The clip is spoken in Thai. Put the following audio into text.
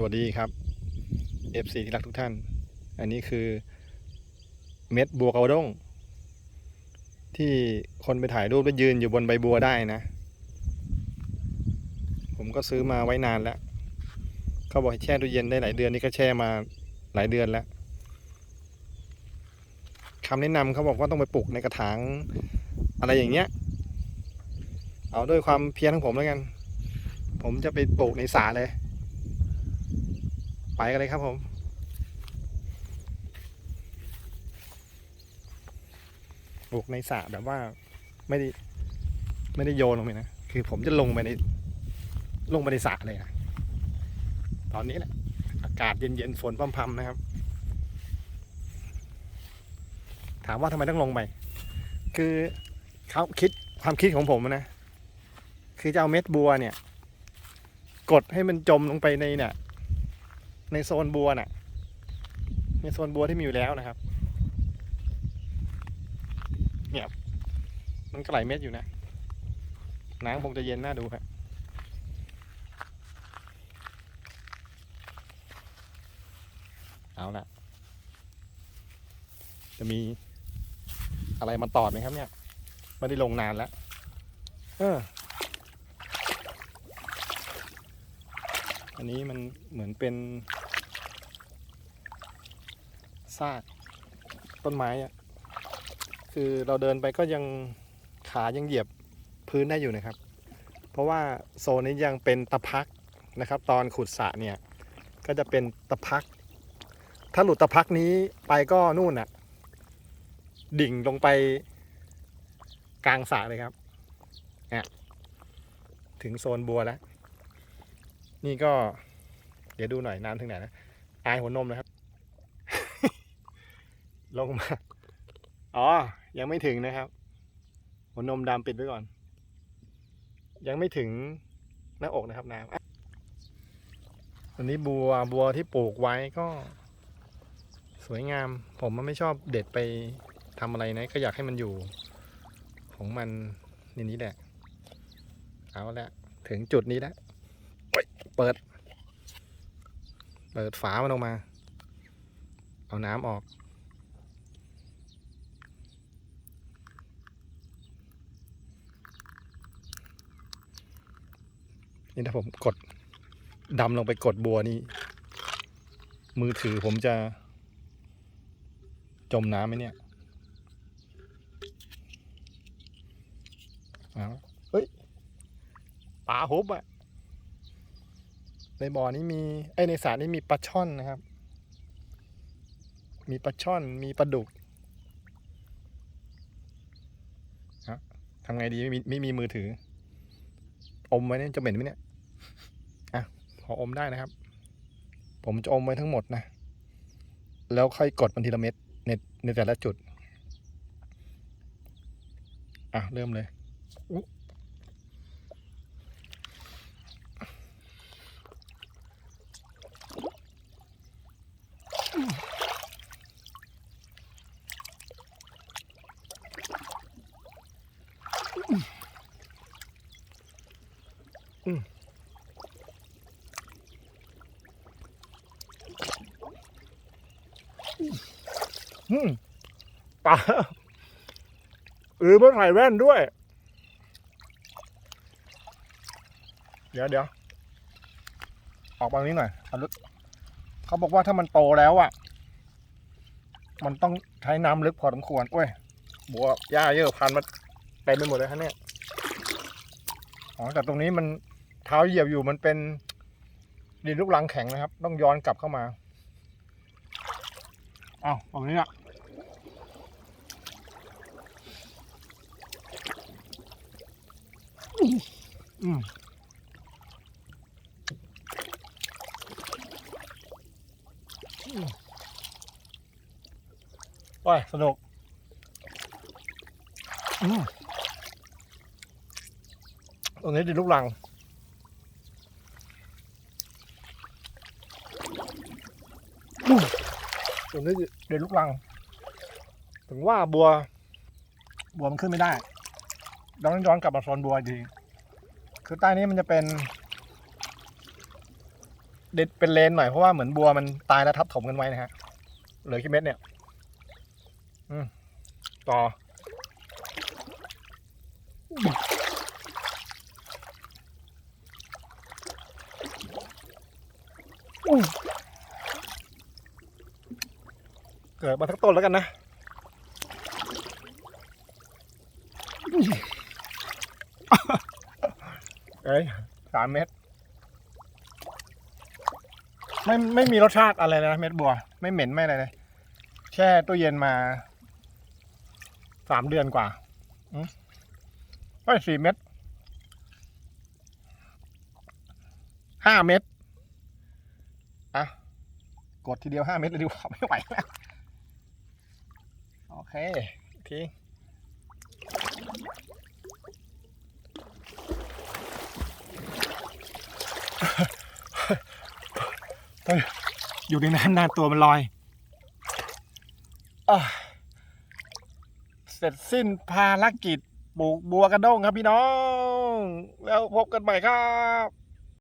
สวัสดีครับ FC ที่รักทุกท่าน อันนี้คือเม็ดบัวกระด้ง ที่คนไปถ่ายรูปแล้วยืนอยู่บนใบบัวได้นะ ผมก็ซื้อมาไว้นานแล้ว เขาบอกให้แช่ตู้เย็นได้หลายเดือนนี่ก็แช่มาหลายเดือนแล้วคำแนะนำเขาบอกว่าต้องไปปลูกในกระถาง อะไรอย่างเงี้ย เอาด้วยความเพียรของผมแล้วกัน ผมจะไปปลูกในสระเลย ไปกันเลยครับผม ปลูกในสระแบบว่าไม่ได้ไม่ได้โยนลงไปนะ คือผมจะลงไปใน ลงไปในสระเลยนะ ตอนนี้แหละ อากาศเย็นๆฝนพรำๆนะครับ ถามว่าทำไมต้องลงไป คือเขาคิดความคิดของผมนะ คือจะเอาเม็ดบัวเนี่ย กดให้มันจมลงไปในเนี่ย ในโซนบัวน่ะ ในโซนบัวที่มีอยู่แล้วนะครับ เนี่ย มันก็ไหลเม็ดอยู่นะ น้ำคงจะเย็นน่าดูครับเอาละจะมีอะไรมาตอดไหมครับเนี่ยไม่ได้ลงนานแล้วเอออันนี้มันเหมือนเป็น ซากต้นไม้อะคือเราเดินไปก็ยังขายังเหยียบพื้นได้อยู่นะครับ เพราะว่าโซนนี้ยังเป็นตะพักนะครับ ตอนขุดสระเนี่ยก็จะเป็นตะพัก ถ้าหลุดตะพักนี้ไปก็นู่นน่ะดิ่งลงไปกลางสระเลยครับเนี่ยถึงโซนบัวแล้ว นี่ก็เดี๋ยวดูหน่อยน้ำถึงไหนนะอายหัวนมนะครับ ลงมา อ๋อ ยังไม่ถึงนะครับหัวนมดำปิดไว้ก่อน ยังไม่ถึงหน้าอกนะครับน้ำอะอันนี้บัวบัวที่ปลูกไว้ก็ สวยงาม ผมมันไม่ชอบเด็ดไปทำอะไรนะ ก็อยากให้มันอยู่ ของมันในนี้แหละ เอาละถึงจุดนี้แล้วเปิด เปิดฝามันออกมา เอาน้ำออก นี่ถ้าผมกดดำลงไปกดบัวนี่ มือถือผมจะ จมน้ำไหมเนี่ยเฮ้ยปลาฮุบอะในบ่อนี้มีไอในสระนี้มีปลาช่อนนะครับ มีปลาช่อนมีปลาดุกทำไงดีไม่มีไม่มีมือถือ อมไว้เนี่ยจะเหม็นไหมเนี่ย อะพออมได้นะครับ ผมจะอมไว้ทั้งหมดนะ แล้วค่อยกดมันทีละเม็ดในในแต่ละจุด อะ เริ่มเลยอืม ปลาเออไม่ใส่แว่นด้วย เดี๋ยวเดี๋ยวออกบางนี้หน่อยอาลึกเขาบอกว่าถ้ามันโตแล้วอะ มันต้องใช้น้ำลึกพอสมควรโอ้ย บัวหญ้าเยอะพันมาเต็มไปหมดเลยฮะเนี่ย อ๋อ แต่ตรงนี้มันเท้าเหยียบอยู่มันเป็นดินลูกรังแข็งนะครับ ต้องย้อนกลับเข้ามา เอาตรงนี้อะ อืมโอ้ยสนุก อืมตรงนี้ดินลูกรังตรงนี้ดินลูกรัง ถึงว่าบัว บัวมันขึ้นไม่ได้ ต้องย้อนกลับมาโซนบัวอีคือใต้นี้มันจะเป็นเด็ดเป็นเลนหน่อยเพราะว่าเหมือนบัวมันตายแล้วทับถมกันไว้นะฮะ เหลือกี่เม็ดเนี่ย อืมต่อ เกิดมาทั้งต้นแล้วกันนะ เอ้ยสามเม็ดไม่ไม่มีรสชาติอะไรเลยนะเม็ดบัว ไม่เหม็นไม่อะไรเลย แช่ตู้เย็นมาสามเดือนกว่าอือสี่เม็ดห้าเม็ดอะกดทีเดียวห้าเม็ดเลยดีกว่าไม่ไหวแล้ว โอเคอีก เฮ้ยอยู่ในน้ำนานตัวมันลอยอเสร็จสิ้นภารกิจปลูกบัวกระด้งครับพี่น้อง แล้วพบกันใหม่ครับ